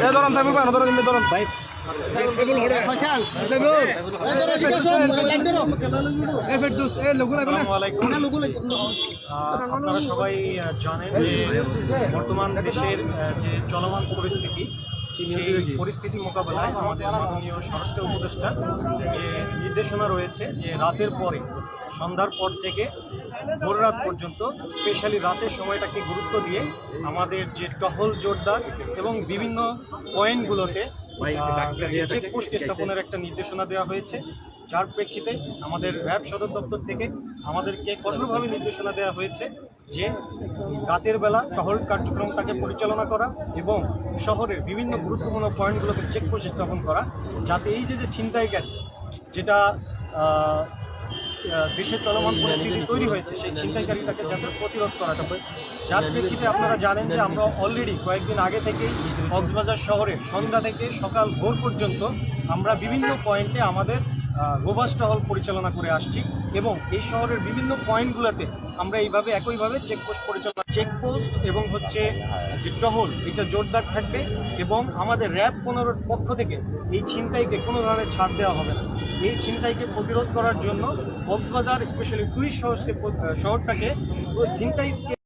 এ ধরুন সাইবুল ভাই ধরুন ধরুন। আসসালামু আপনারা সবাই জানেন যে বর্তমান দেশের যে চলমান পরিস্থিতি সেই পরিস্থিতি মোকাবেলায় আমাদের মাননীয় স্বরাষ্ট্র উপদেষ্টা যে নির্দেশনা রয়েছে যে রাতের পরে সন্ধ্যার পর থেকে ভোর রাত পর্যন্ত স্পেশালি রাতের সময়টাকে গুরুত্ব দিয়ে আমাদের যে টহল জোরদার এবং বিভিন্ন পয়েন্টগুলোতে চেকপোস্ট স্থাপনের একটা নির্দেশনা দেওয়া হয়েছে। যার প্রেক্ষিতে আমাদের র্যাব সদর দপ্তর থেকে আমাদেরকে কঠোরভাবে নির্দেশনা দেওয়া হয়েছে যে রাতের বেলা টহল কার্যক্রমটাকে পরিচালনা করা এবং শহরের বিভিন্ন গুরুত্বপূর্ণ পয়েন্টগুলোকে চেকপোস্ট স্থাপন করা যাতে এই যে যে ছিনতাইকারী যেটা দেশে চলমান পরিস্থিতি তৈরি হয়েছে, সেই ছিনতাইকারীটাকে যাতে প্রতিরোধ করাটা হয় যার প্রেক্ষিতে আপনারা জানেন যে আমরা অলরেডি কয়েকদিন আগে থেকেই কক্সবাজার শহরে সন্ধ্যা থেকে সকাল ভোর পর্যন্ত আমরা বিভিন্ন পয়েন্টে আমাদের রোবাস টহল পরিচালনা করে আসছি এবং এই শহরের বিভিন্ন পয়েন্টগুলোতে আমরা এইভাবে একইভাবে চেকপোস্ট পরিচালনা চেকপোস্ট এবং হচ্ছে যে টহল, এটা জোরদার থাকবে এবং আমাদের র্যাব পনেরোর পক্ষ থেকে এই ছিনতাইকে কোনো ধরনের ছাড় দেওয়া হবে না। এই ছিনতাইকে প্রতিরোধ করার জন্য কক্সবাজার স্পেশালি টুরিস্ট শহরকে শহরটাকে ছিনতাইকে